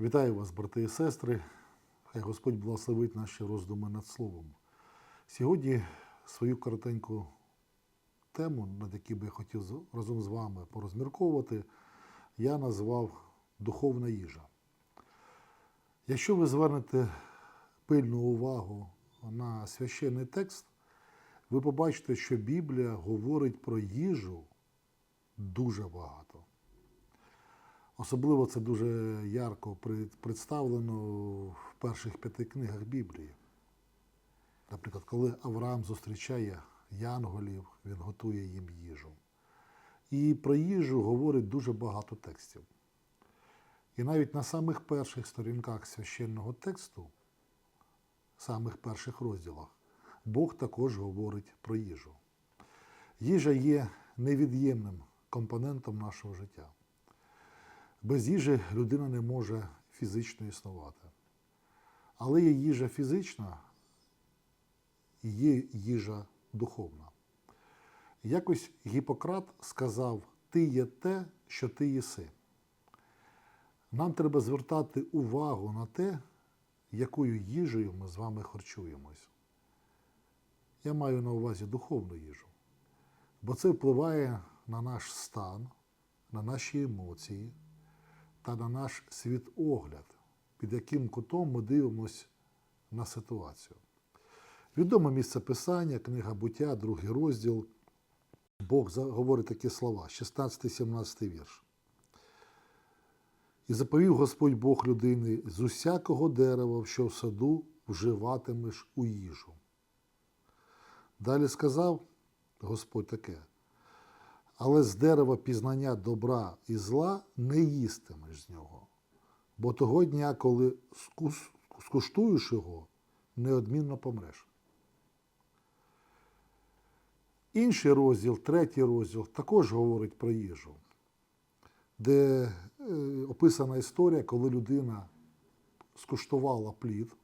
Вітаю вас, брати і сестри. Хай Господь благословить наші роздуми над Словом. Сьогодні свою коротеньку тему, над яку би я хотів разом з вами порозмірковувати, я назвав Духовна їжа. Якщо ви звернете пильну увагу на священний текст, ви побачите, що Біблія говорить про їжу дуже багато. Особливо це дуже ярко представлено в перших п'яти книгах Біблії. Наприклад, коли Авраам зустрічає янголів, він готує їм їжу. І про їжу говорить дуже багато текстів. І навіть на самих перших сторінках священного тексту, самих перших розділах, Бог також говорить про їжу. Їжа є невід'ємним компонентом нашого життя. Без їжі людина не може фізично існувати. Але є їжа фізична і є їжа духовна. Якось Гіппократ сказав: Ти є те, що ти єси. Нам треба звертати увагу на те, якою їжею ми з вами харчуємось. Я маю на увазі духовну їжу. Бо це впливає на наш стан, на наші емоції та на наш світогляд, під яким кутом ми дивимося на ситуацію. Відоме місце писання, книга буття, другий розділ. Бог говорить такі слова, 16-17 вірш. І заповів Господь Бог людини з усякого дерева, що в саду вживатимеш у їжу. Далі сказав Господь таке. Але з дерева пізнання добра і зла не їстимеш з нього. Бо того дня, коли скуштуєш його, неодмінно помреш. Інший розділ, третій розділ, також говорить про їжу, де е, описана історія, коли людина скуштувала плід,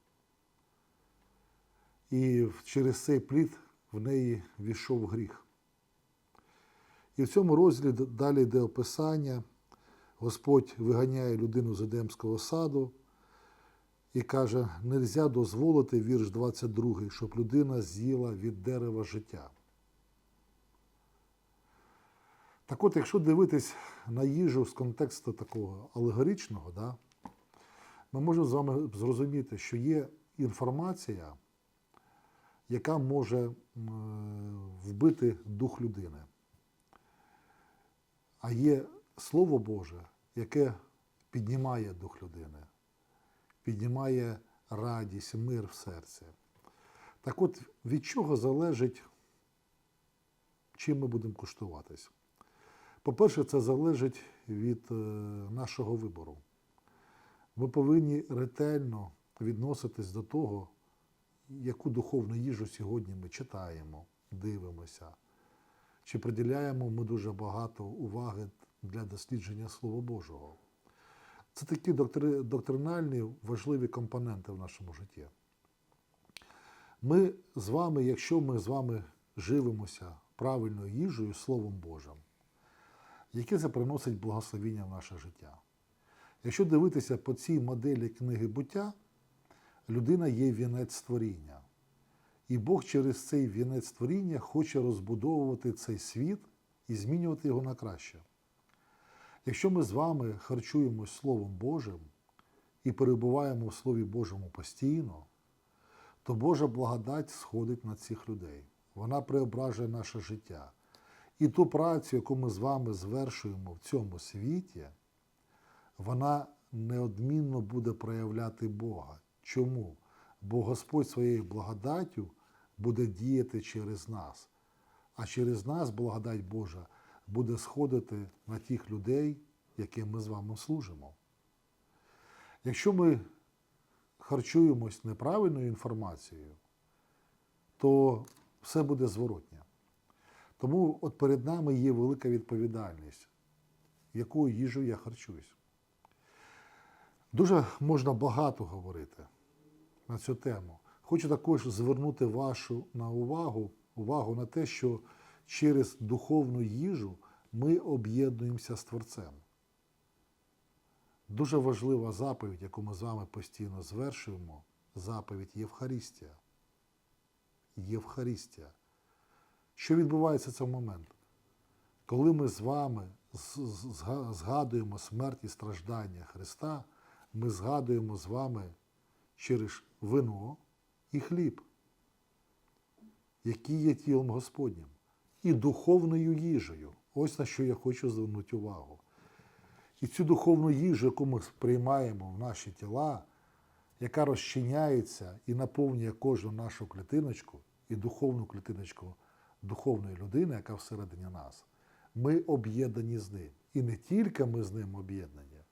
і через цей плід в неї війшов гріх. І в цьому розділі далі йде описання. Господь виганяє людину з Едемського саду і каже: нельзя дозволити, вірш 22, щоб людина з'їла від дерева життя. Так от, якщо дивитись на їжу з контексту такого алегоричного, да, ми можемо з вами зрозуміти, що є інформація, яка може вбити дух людини. А є Слово Боже, яке піднімає дух людини, піднімає радість, мир в серці. Так от, від чого залежить, чим ми будемо куштуватись? По-перше, це залежить від е, нашого вибору. Ми повинні ретельно відноситись до того, яку духовну їжу сьогодні ми читаємо, дивимося. Чи приділяємо ми дуже багато уваги для дослідження Слова Божого? Це такі доктри- доктринальні важливі компоненти в нашому житті. Ми з вами, якщо ми з вами живемося правильною їжею, Словом Божим, яке це приносить благословіння в наше життя. Якщо дивитися по цій моделі книги буття, людина є вінець створіння. І Бог через цей вінець створіння хоче розбудовувати цей світ і змінювати його на краще. Якщо ми з вами харчуємось Словом Божим і перебуваємо в Слові Божому постійно, то Божа благодать сходить на цих людей. Вона преображує наше життя. І ту працю, яку ми з вами звершуємо в цьому світі, вона неодмінно буде проявляти Бога. Чому? Бо Господь своєю благодаттю буде діяти через нас, а через нас благодать Божа буде сходити на тих людей, яким ми з вами служимо. Якщо ми харчуємось неправильною інформацією, то все буде зворотнє. Тому от перед нами є велика відповідальність, якою їжею я харчуюсь. Дуже можна багато говорити на цю тему. Хочу також звернути вашу на увагу, увагу на те, що через духовну їжу ми об'єднуємося з Творцем. Дуже важлива заповідь, яку ми з вами постійно звершуємо, заповідь Євхарістія. Євхарістія. Що відбувається в цей момент? Коли ми з вами згадуємо смерть і страждання Христа, ми згадуємо з вами через вино і хліб, які є тілом Господнім, і духовною їжею. Ось на що я хочу звернути увагу. І цю духовну їжу, яку ми приймаємо в наші тіла, яка розчиняється і наповнює кожну нашу клітиночку і духовну клітиночку духовної людини, яка всередині нас, ми об'єднані з ним. І не тільки ми з ним об'єднані,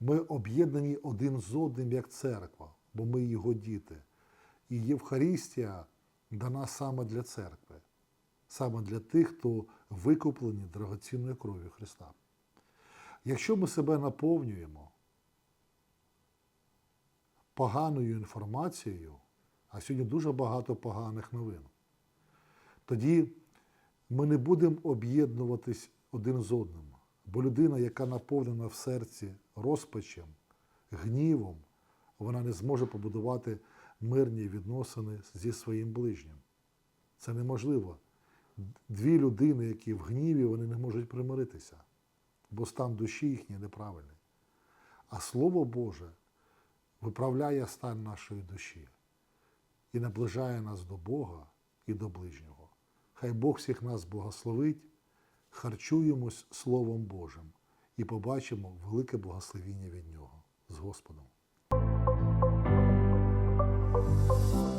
ми об'єднані один з одним як церква, бо ми його діти. І Євхарістія дана саме для церкви, саме для тих, хто викуплені дорогоцінною кров'ю Христа. Якщо ми себе наповнюємо поганою інформацією, а сьогодні дуже багато поганих новин, тоді ми не будемо об'єднуватись один з одним. Бо людина, яка наповнена в серці розпачем, гнівом, вона не зможе побудувати мирні відносини зі своїм ближнім. Це неможливо. Дві людини, які в гніві, вони не можуть примиритися, бо стан душі їхній неправильний. А Слово Боже виправляє стан нашої душі і наближає нас до Бога і до ближнього. Хай Бог всіх нас благословить, харчуємось Словом Божим і побачимо велике благословіння від Нього з Господом. Thank you.